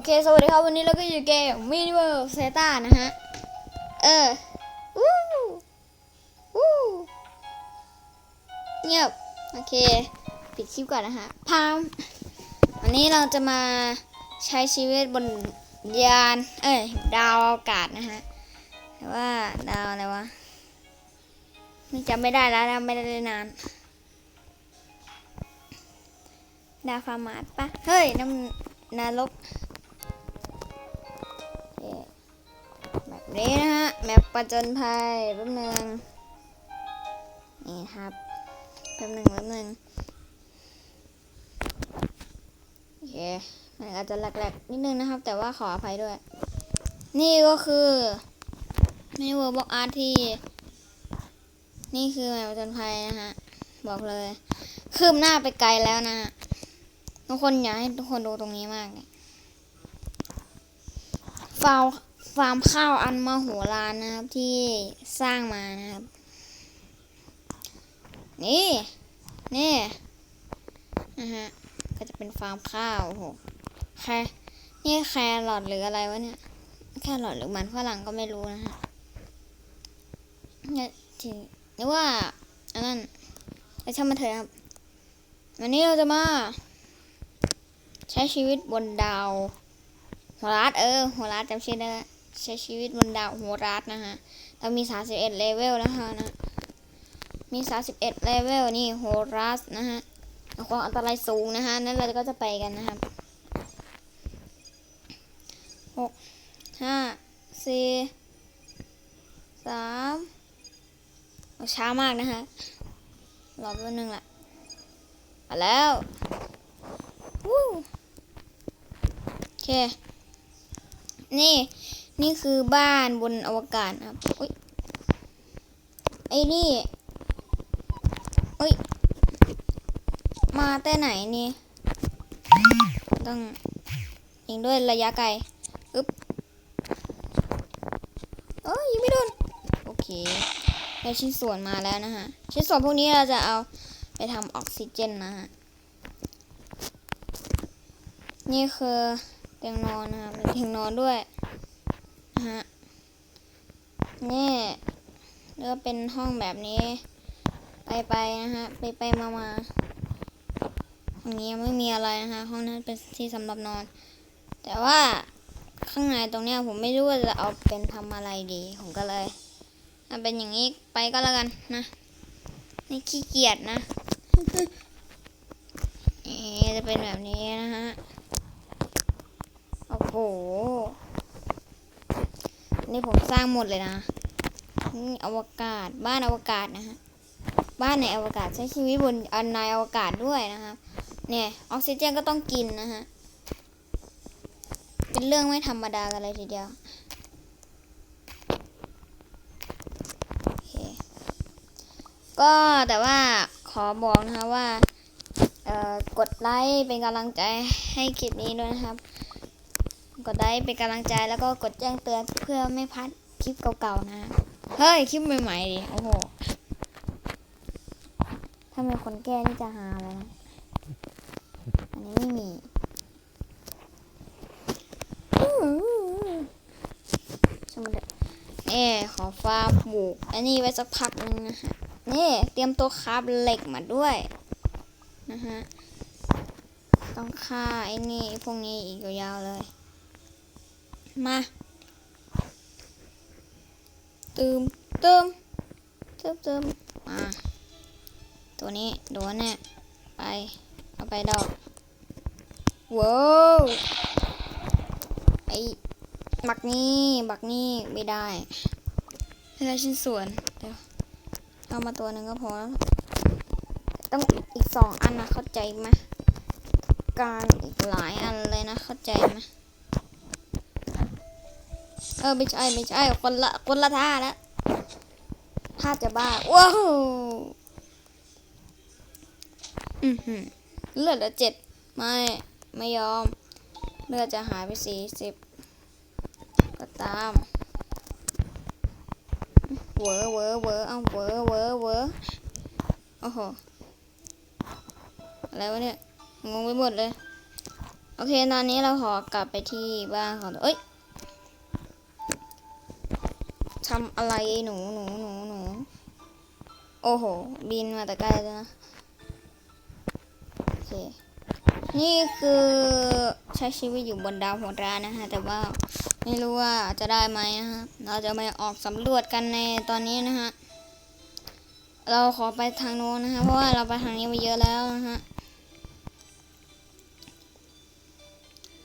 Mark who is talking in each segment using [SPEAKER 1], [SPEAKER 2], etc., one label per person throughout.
[SPEAKER 1] อเคสวัสดีครับวันนี้เราก็อยู่เกมมินิเวิร์เซต้านะฮะ เออวู้วู้เงียบโอเค ปิดคลิปก่อนนะฮะพามวันนี้เราจะมาใช้ชีวิตบนยาน เอ้ยดาวอากาศนะฮะแต่ว่าดาวอะไรวะไม่จำไม่ได้แล้วนะไม่ได้เล่นานดาวฟาร์มาสปะเฮ้ยน้ำนรก นี้นะฮะ แมปประจนภัยแป๊บหนึงนี่ครับแป๊บหนึงแป๊บหนึงโอเคมันอาจจะแหลกๆนิดนึงนะครับ แต่ว่าขออภัยด้วย นี่ก็คือนี่เวอร์บอกอาร์ที่ นี่คือแมปประจนภัยนะฮะ บอกเลย คืบหน้าไปไกลแล้วนะทุกคนอยากให้ทุกคนดูตรงนี้มากเลยฟาร์ม ฟาร์มข้าวอันมโหฬารนะครับที่สร้างมานะครับ นี่ นี่นะฮะก็จะเป็นฟาร์มข้าวโอ้โหแครนี่แครอทหรืออะไรวะเนี่ยแครอทหรือมันฝรั่งก็ไม่รู้นะฮะเนี่ยที่หรือว่าอันนั้นไอ้ช่างมันเถอะครับวันนี้เราจะมา ใช้ชีวิตบนดาวหัวรัดเออหัวรัดจำชื่อได้ละ ใช้ชีวิตบนดาวหัวรัดนะฮะ เรามี 31เลเวลนะคะนะ มี 31เลเวลนี่หัวรัดนะฮะความอันตรายสูงนะฮะ นั้นเราก็จะไปกันนะครับหกห้าสี่สามโอ้ช้ามากนะฮะ รอแป๊บนึงแหละมาแล้ววู้โอเค นี่ นี่คือบ้านบนอวกาศครับอุ้ยไอ้นี่อุ้ย มาแต่ไหนนี่ ต้องยิงด้วยระยะไกลอึ๊บเอ้ยยิงไม่โดน โอเคได้ชิ้นส่วนมาแล้วนะฮะ ชิ้นส่วนพวกนี้เราจะเอาไปทำออกซิเจนนะฮะ นี่คือเตียงนอนนะครับมีเตียงนอนด้วย นี่แล้วก็เป็นห้องแบบนี้ ไปไปนะฮะ ไปไปมามาห้องนี้ไม่มีอะไรนะคะห้องนั้นเป็นที่สำหรับนอน แต่ว่าข้างในตรงเนี้ยผมไม่รู้ว่าจะเอาเป็นทำอะไรดี ผมก็เลยเอาเป็นอย่างนี้ไปก็แล้วกันนะนี่ขี้เกียจนะนี่จะเป็นแบบนี้นะฮะ โอ้โห นี่ผมสร้างหมดเลยนะ นี่อวกาศบ้านอวกาศนะฮะ บ้านในอวกาศใช้ชีวิตบนอันในอวกาศด้วยนะคะเนี่ยออกซิเจนก็ต้องกินนะฮะ เป็นเรื่องไม่ธรรมดากันเลยทีเดียวก็แต่ว่าขอบอกนะคะว่า เอ่อ กดไลค์เป็นกำลังใจให้คลิปนี้ด้วยนะครับ กดไลค์เป็นกำลังใจแล้วก็กดแจ้งเตือนเพื่อไม่พลาดคลิปเก่าๆนะ เฮ้ย คลิปใหม่ๆดิ โอ้โห ถ้ามีคนแก้นี่จะหาเลยนะ อันนี้ไม่มีสมมติเอ่ขอฟ้าปลูก อันนี้ไว้สักพักนึงนะฮะ นี่เตรียมตัวคราบเหล็กมาด้วย นะฮะ ต้องฆ่าไอ้นี่พวกนี้อีกยาวๆเลย มาเติมเติมเติมเติมมา ตัวนี้โดนแน่ไป เอาไปดอกว้าวไอ้บักนี่บักนี่ไม่ได้ไม่ได้ชิ้นส่วนเดี๋ยวเอามาตัวหนึ่งก็พอแล้วต้องอีกสองอันนะเข้าใจไหมการอีกหลายอันเลยนะเข้าใจไหม เออไม่ใช่ไม่ใช่คนละคนละท่าแล้วท่าจะบ้าว้าวอือหือเลือดลือเจ็ดไม่ไม่ยอม เลือดจะหายไปสี่สิบก็ตามเวอเวอเวอเอาเวอเวอเวอโอ้โหอะไรวะเนี่ยงงไปหมดเลย โอเค ตอนนี้เราขอกลับไปที่บ้านของเอ้ย ทำอะไรหนูหนูหนูหนูโอ้โห บินมาแต่ไกลเลยนะ โอเค นี่คือใช้ชีวิตอยู่บนดาวโหดร้านะฮะ แต่ว่าไม่รู้ว่าจะได้ไหมนะฮะ เราจะมาออกสำรวจกันในตอนนี้นะฮะ เราขอไปทางโน้นนะฮะ เพราะว่าเราไปทางนี้มาเยอะแล้วนะฮะ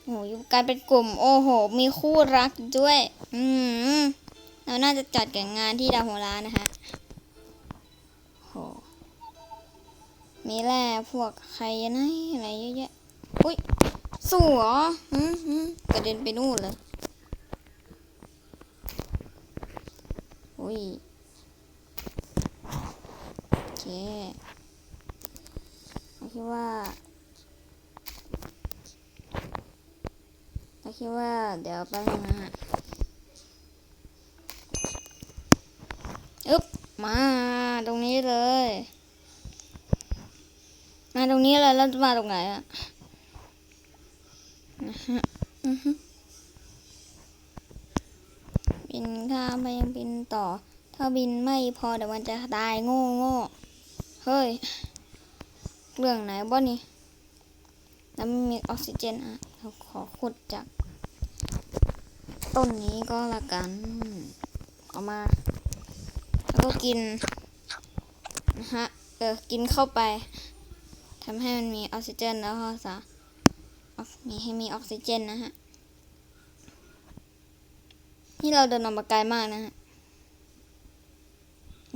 [SPEAKER 1] โอ้โหอยู่กันเป็นกลุ่ม โอ้โห มีคู่รักด้วย อืม เราน่าจะจัดแก่งงานที่ดาวโหรานะฮะโหมีแร่พวกใครนะอะไรเยอะแยะ อุ้ยสู้เหรอหืมหืมกระเด็นไปนู่นเลย อุ้ยโอเคเราคิดว่าเราคิดว่าเดี๋ยวแป๊บนึงนะฮะอึ๊บ มาตรงนี้เลย มา ตรงนี้เลยแล้วจะมาตรงไหนอะนะฮะอือฮึบินข้ามไปยังบินต่อ ถ้าบินไม่พอเดี๋ยวมันจะตายโง่โง่เฮ้ย เรื่องไหนบ่นี่แล้วไม่มีออกซิเจนอะเราขอขุดจาก ต้นนี้ก็ละกันเอามา แล้วก็กินนะฮะ เออ กินเข้าไป ทำให้มันมีออกซิเจนแล้วก็สาออกมีให้มีออกซิเจนนะฮะนี่เราเดินออกมาไกลมากนะฮะ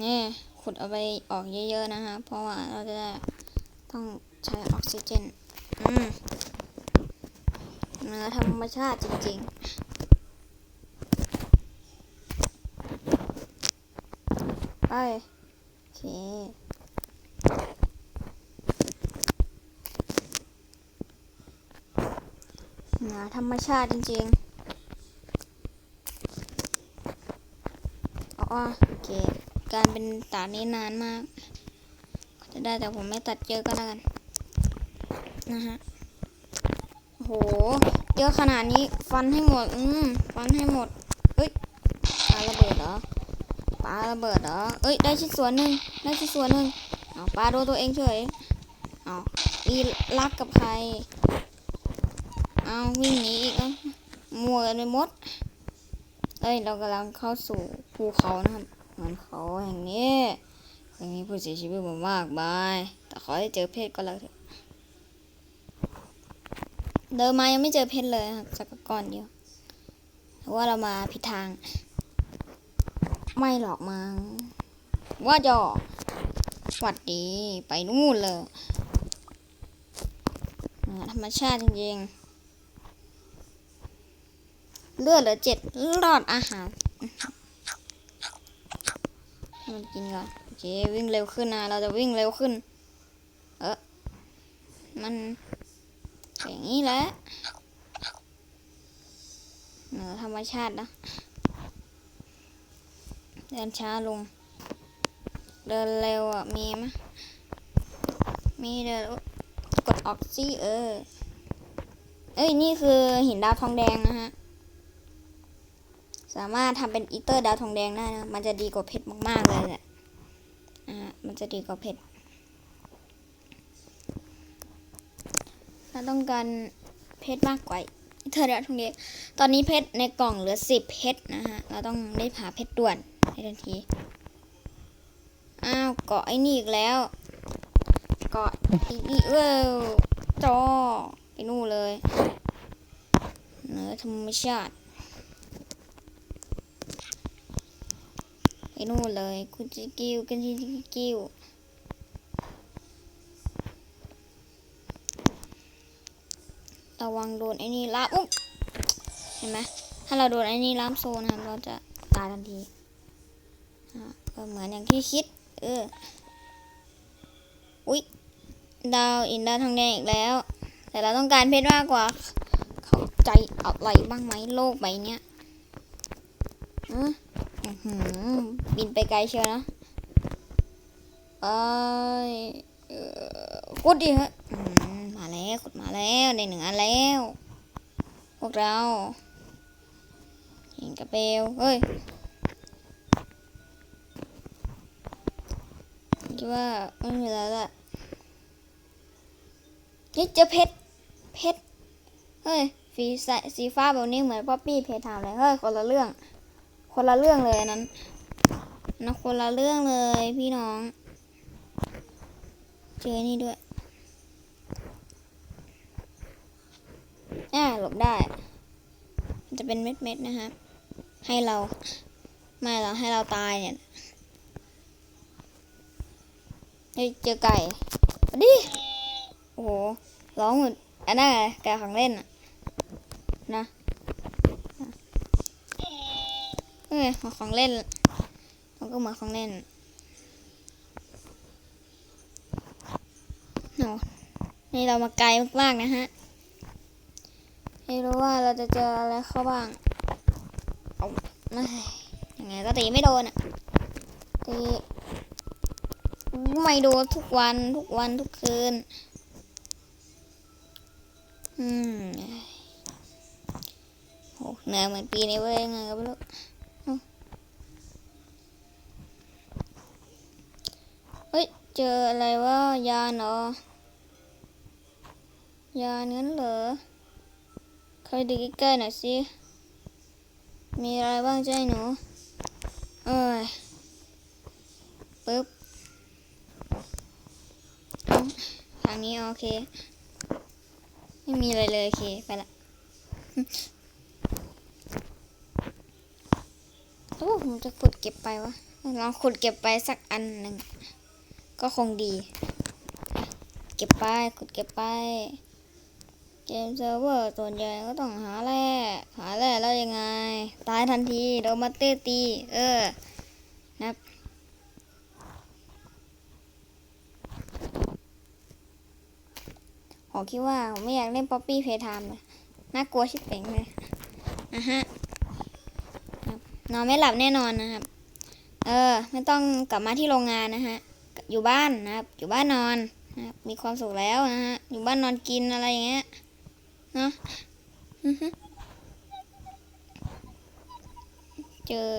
[SPEAKER 1] นี่ขุดเอาไปออกเยอะๆนะฮะเพราะว่าเราจะได้ต้องใช้ออกซิเจนอืมเนื้อธรรมชาติจริงๆไปโอเค เหนือธรรมชาติจริงๆ อ๋อโอเค การเป็นตัดนี้นานมาก จะได้แต่ผมไม่ตัดเยอะก็แล้วกัน นะฮะโอ้โห เยอะขนาดนี้ฟันให้หมด อืม ฟันให้หมด เอ้ยปาระเบิดเหรอปาระเบิดเหรอ เอ้ย ได้ชิ้นส่วนหนึ่งได้ชิ้นส่วนหนึ่งเอาปาโดนตัวเองเฉยเอามีรักกับใคร เอาวิ่งหนีอีกเอามัวกันมด เอ้ยเรากำลังเข้าสู่ภูเขานะครับเหมือนเขาแห่งนี้เคยมีผู้เสียชีวิตมามากมายแต่ขอให้เจอเพศก็แล้วเถอะเดินมายังไม่เจอเพชรเลยครับสักก้อนเดียวเพราะว่าเรามาผิดทาง ไม่หรอกมั้งว่าจอสวัสดีไปนู่นเลยธรรมชาติจริงๆ เลือดเหลือเจ็ดรอดอาหารมันกินก่อนโอเควิ่งเร็วขึ้นนะ เราจะวิ่งเร็วขึ้น เออมันอย่างนี้แหละเหนือธรรมชาตินะ เดินช้าลง เดินเร็วอะ มีไหมมีเดินกดออกซิเออ เอ้ย นี่คือหินดาวทองแดงนะฮะ สามารถทำเป็นอีเตอร์ดาวทองแดงได้นะ มันจะดีกว่าเพชรมากๆเลยแหละ อ่า มันจะดีกว่าเพชรเราต้องการเพชรมากกว่าเธอเดี๋ยวทุกนี้ตอนนี้เพชรในกล่องเหลือสิบเพชรนะฮะ เราต้องได้ผ่าเพชรด่วนในทันที อ้าว เกาะไอ้นี่อีกแล้ว เกาะอีนี่เออจอไปนู่นเลยเนือธรรมชาติ ไปนู่นเลยกุจิกิวกันจิกิวระวังโดนไอ้นี่ล้ามอุ๊บเห็นไหมถ้าเราโดนไอ้นี่ล้ามโซนนะครับ เราจะตายทันทีก็เหมือนอย่างที่คิด เออ อุ๊ย ดาวอินดาวทองแดงอีกแล้ว แต่เราต้องการเพชรมากกว่า เข้าใจอะไรบ้างไหมโลกใบเนี้ยอือ บินไปไกลเชียวนะไออกุดดิฮะมาแล้วขุดมาแล้วได้หนึ่งอันแล้ว พวกเราเหินกระเบลเฮ้ยคิดว่าไม่มีแล้วละนี่เจอเพชร เพชร เฮ้ยสีสายสีฟ้าแบบนี้เหมือนป๊อปปี้เพชรทำเลย เฮ้ย คนละเรื่อง คนละเรื่องเลยนั้นนะคนละเรื่องเลยพี่น้อง เจอนี่ด้วยอ่าหลบได้มันจะเป็นเม็ดๆนะครับ ให้เรา ไม่เราให้เราตายเนี่ยเฮ้ยเจอไก่ดิโอ้โหร้องเหมือนอันนั้นไงไก่ของเล่นอะนะ เอ้ยมาของเล่นมันก็หมาของเล่นโอ้นี่เรามาไกลมากๆนะฮะ ไม่รู้ว่าเราจะเจออะไรเข้าบ้าง เอาเอ้ยยังไงก็ตีไม่โดนอะตีไม่โดนทุกวันทุกวันทุกคืน อืมโหเหนื่อยเหมือนปีนี้เว้ยไงก็ไม่รู้เอ้าเฮ้ย เจออะไรว่ายาเหรอยานงั้นเหรอเข้าไปดูใกล้ๆหน่อยสิ มีอะไรบ้างใจหนู เอ้ยปึ๊บทางนี้โอเค ไม่มีอะไรเลยโอเค ไปละโอ้ผมจะขุดเก็บไปวะ ลองขุดเก็บไปสักอันหนึ่ง ก็คงดี เก็บไปขุดเก็บไป เกมเซิร์ฟเวอร์ส่วนใหญ่ก็ต้องหาแร่หาแร่แล้วยังไง ตายทันทีโดนมาเตอร์ตี เออนับผมคิดว่า ผมไม่อยากเล่นป๊อปปี้เพย์ไทม์เลยน่ากลัวชิบเป่งเลยนะฮะนอนไม่หลับแน่นอนนะครับ เออ ไม่ต้องกลับมาที่โรงงานนะฮะ อยู่บ้านนะครับ อยู่บ้านนอนนะครับมีความสุขแล้วนะฮะอยู่บ้านนอนกินอะไรอย่างเงี้ยเนาะเจอ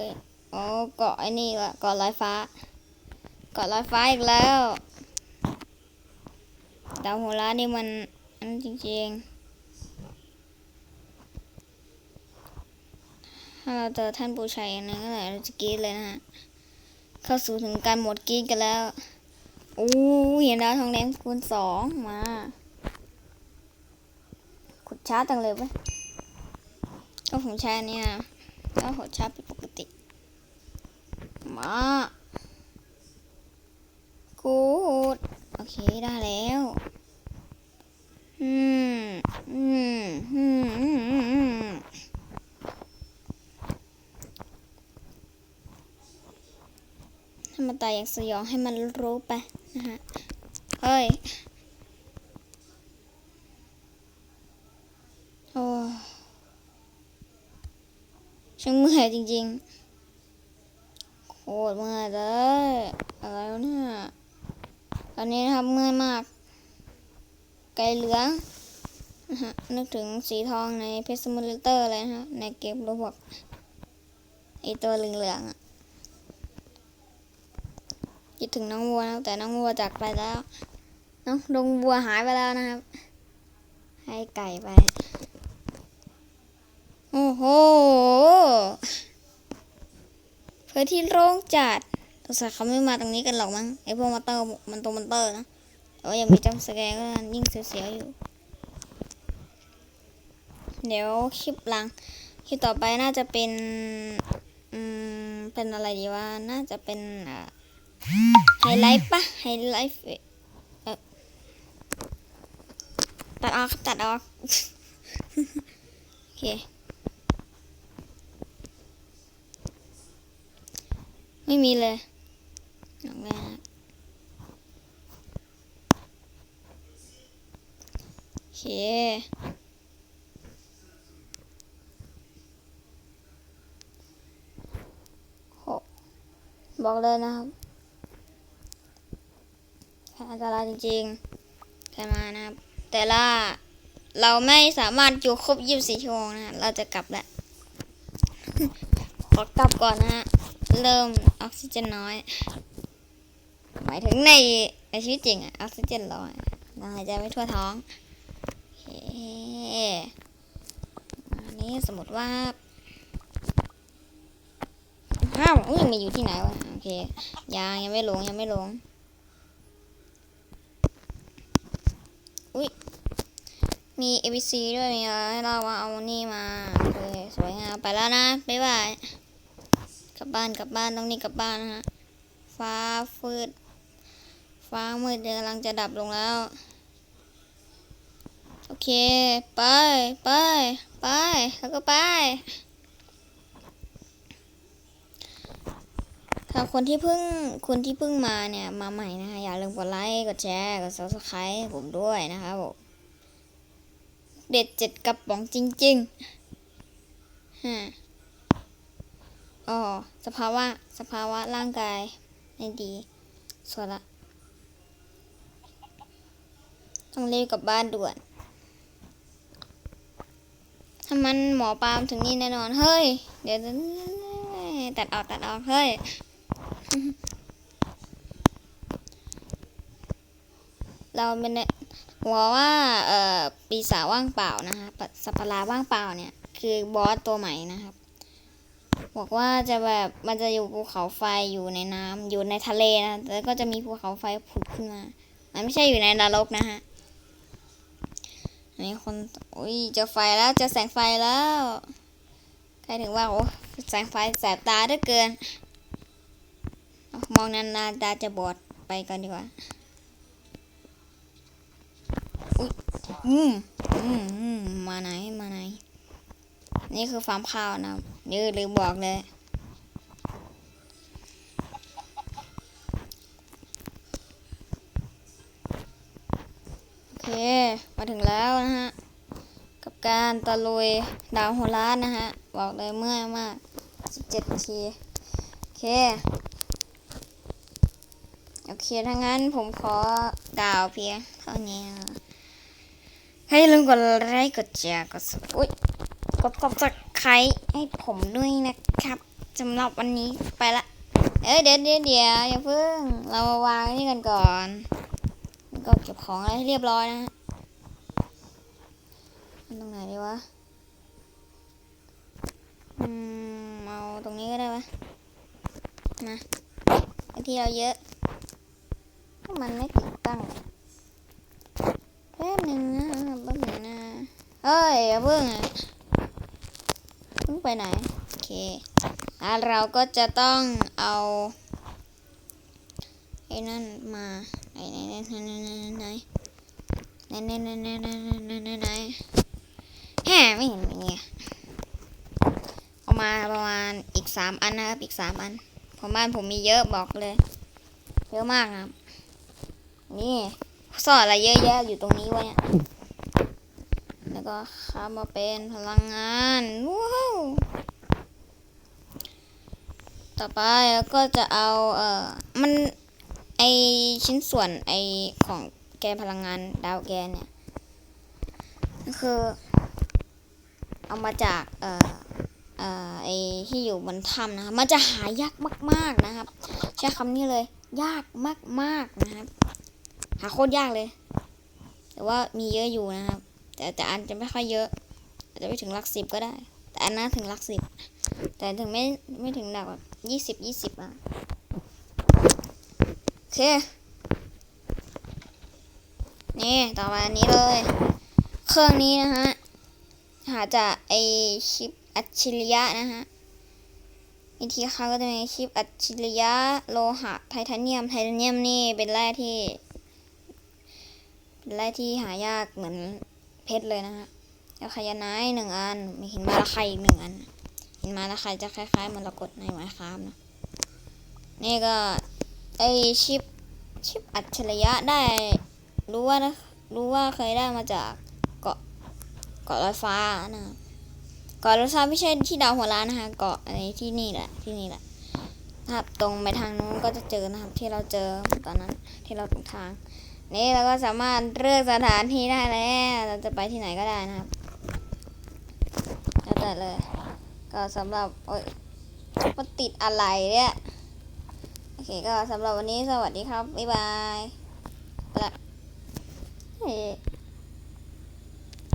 [SPEAKER 1] อ๋อเกาะไอ้นี่ละเกาะลอยฟ้าเกาะลอยฟ้าอีกแล้วดาวหัวล้านนี่มันอันจริงๆถ้าเราเจอท่านปูชัยอันนั้ก็เลยเราจะกรีดเลยนะฮะ เข้าสู่ถึงการหมดกรีดกันแล้วโอ้เห็นดาวทองแดงคูณสองมา ขุดช้าจังเลยเว้ยก็ผมใช้อันเนี่ยก็หดช้าผิดปกติ มากูดโอเคได้แล้วอืมอืมอืมอืม มอืมให้มันตายอย่างสยองให้มันรู้ไปนะฮะเฮ้ยโอ้ช่างเมื่อยจริงๆโคตรเมื่อยเลยอะไรวะเนี่ยตอนนี้นะครับเมื่อยมาก ไก่เหลืองนะฮะนึกถึงสีทองในเพชรสมุทรเตอร์เลยนะฮะในเกมโรบอกไอตัวเหลืองๆอะ คิดถึงน้องวัวนะแต่น้องวัวจากไปแล้ว น้องดงวัวหายไปแล้วนะครับ ให้ไก่ไป โอ้โหเพื้นที่โล่งจัดสงสัยเขาไม่มาตรงนี้กันหรอกมั้งไอพวกมอนเตอร์มันตัวมอนเตอร์นะแต่ว่ายังมีจัมป์สแกร์ก็ยิ่งเสียวๆอยู่ เดี๋ยวคลิปหลังคลิปต่อไปน่าจะเป็น อืม เป็นอะไรดีว่าน่าจะเป็นอ่า ไฮไลท์ปะไฮไลท์เออตัดออกตัดออกโอเคไม่มีเลยอย่างแรกโอเคโหบอกเลยนะครับ อันตราจริงๆใครมานะครับ แต่ละเราไม่สามารถอยู่ครบ24ชั่วโมงนะฮะเราจะกลับแล้วขอกลับก่อนนะฮะ เริ่มออกซิเจนน้อย หมายถึงในในชีวิตจริงอะออกซิเจนน้อยเราหายใจไม่ทั่วท้องโอเคอันนี้สมมติว่าอ้าวอุ้ยมีอยู่ที่ไหนวะ โอเค ยังยังไม่ลงยังไม่ลง อุ้ย มี ABC ด้วยมีอะไรให้เราว่าเอานี่มาโอเคสวยงามไปแล้วนะบ๊ายบายกลับบ้านกลับบ้านต้องนี่กลับบ้านนะฮะฟ้าฟืด ฟ้ามืดกำลังจะดับลงแล้ว โอเค ไปไปไปแล้วก็ไปค่ะคนที่เพิ่งคนที่เพิ่งมาเนี่ย มาใหม่นะคะอย่าลืมกดไลค์กดแชร์กด subscribe ผมด้วยนะคะผม เด็ดเจ็ดกระป๋องจริงๆฮะอ๋อ สภาวะ สภาวะร่างกายไม่ดีสวยละ ต้องรีบกลับบ้านด่วนถ้ามันหมอปาล์มถึงนี่แน่นอน เฮ้ย เดี๋ยวตัดออกตัดออก เฮ้ย เราเป็นเนี่ย หัวว่าเอ่อปีศาจว่างเปล่านะคะสัประหลาว่างเปล่าเนี่ย คือบอสตัวใหม่นะครับ บอกว่าจะแบบมันจะอยู่ภูเขาไฟอยู่ในน้ำอยู่ในทะเลนะแล้วก็จะมีภูเขาไฟผุดขึ้นมา มันไม่ใช่อยู่ในนรกนะฮะอันนี้คนอุ้ยเจอไฟแล้วเจอแสงไฟแล้วใครถึงว่าโอ้แสงไฟแสบตาเหลือเกินมองนานๆตาจะบอดไปก่อนดีกว่า อืมอืมอืมมาไหนมาไหน นี่คือฟาร์มข้าวนะนี่ลืมบอกเลยโอเค มาถึงแล้วนะฮะ กับการตะลุยดาวโหราสนะฮะ บอกเลยเมื่อยมาก 17นาทีโอเคโอเคถ้างั้นผมขอกล่าวเพียงเท่านี้ ให้ลืมกดไลค์กดแชร์กด sub- อุ๊ยกด subscribe ให้ผมด้วยนะครับสำหรับวันนี้ไปละ เอ้ยเดี๋ยวเดี๋ยวเดี๋ยวอย่าเพิ่ง เรามาวางนี่กันก่อนแล้วก็เก็บของอะไรให้เรียบร้อยนะฮะมันตรงไหนดีวะ อืม เอาตรงนี้ก็ได้วะมาไอที่เราเยอะ มันไม่ติดตั้งแป๊บหนึ่งนะ แป๊บหนึ่งนะเฮ้ยเพิ่งเพิ่งไปไหน โอเคแล้วเราก็จะต้องเอาไอ้นั่นมาไหนไหนไหนไหนไหนไหนไหนไหนไหนไหนไหนไหนไหนแหมไม่เห็นมีไงเอามาประมาณอีกสามอันนะครับ อีกสามอันเพราะบ้านผมมีเยอะบอกเลย เยอะมากครับ นี่สอนอะไรเยอะแยะอยู่ตรงนี้วะเนี่ย แล้วก็ข้ามมาเป็นพลังงานว้าวต่อไปก็จะเอาเอ่อมันไอชิ้นส่วนไอของแกนพลังงานดาวแกนเนี่ยก็คือ เอามาจากเอ่อเอ่อไอที่อยู่บนถ้ำนะครับมันจะหายากมาก ๆนะครับ ใช้คำนี้เลย ยากมาก ๆนะครับ หาโคตรยากเลย แต่ว่ามีเยอะอยู่นะครับ แต่แต่อันจะไม่ค่อยเยอะ อาจจะไม่ถึงหลักสิบก็ได้ แต่อันนั้นถึงหลักสิบ แต่ถึงไม่ไม่ถึงหลักแบบยี่สิบยี่สิบอะโอเค นี่ต่อมาอันนี้เลย เครื่องนี้นะฮะ หาจากไอชิปอัจฉริยะนะฮะวิธีเขาก็จะมีชิปอัจฉริยะโลหะไทเทเนียม ไทเทเนียมนี่เป็นแร่ที่เป็นแร่ที่หายากเหมือน เพชรเลยนะฮะแล้วไคยานท์หนึ่งอัน มีหินมาละไคอีกหนึ่งอัน หินมาละไคจะคล้ายๆมรกตในไม้ค้ามนะ นี่ก็ไอชิปชิปอัจฉริยะได้ รู้ว่านะรู้ว่าเคยได้มาจากเกาะเกาะลอยฟ้านะเกาะลอยฟ้าไม่ใช่ที่ดาวหัวล้านนะคะเกาะอะไรที่นี่แหละที่นี่แหละนะครับตรงไปทางนู้นก็จะเจอนะครับที่เราเจอตอนนั้นที่เราตรงทาง นี่เราก็สามารถเลือกสถานที่ได้แล้ว เราจะไปที่ไหนก็ได้นะครับแล้วแต่เลย ก็สำหรับโอ๊ยมันติดอะไรเนี่ยโอเคก็สำหรับวันนี้สวัสดีครับ บ๊ายบายไปละเฮ้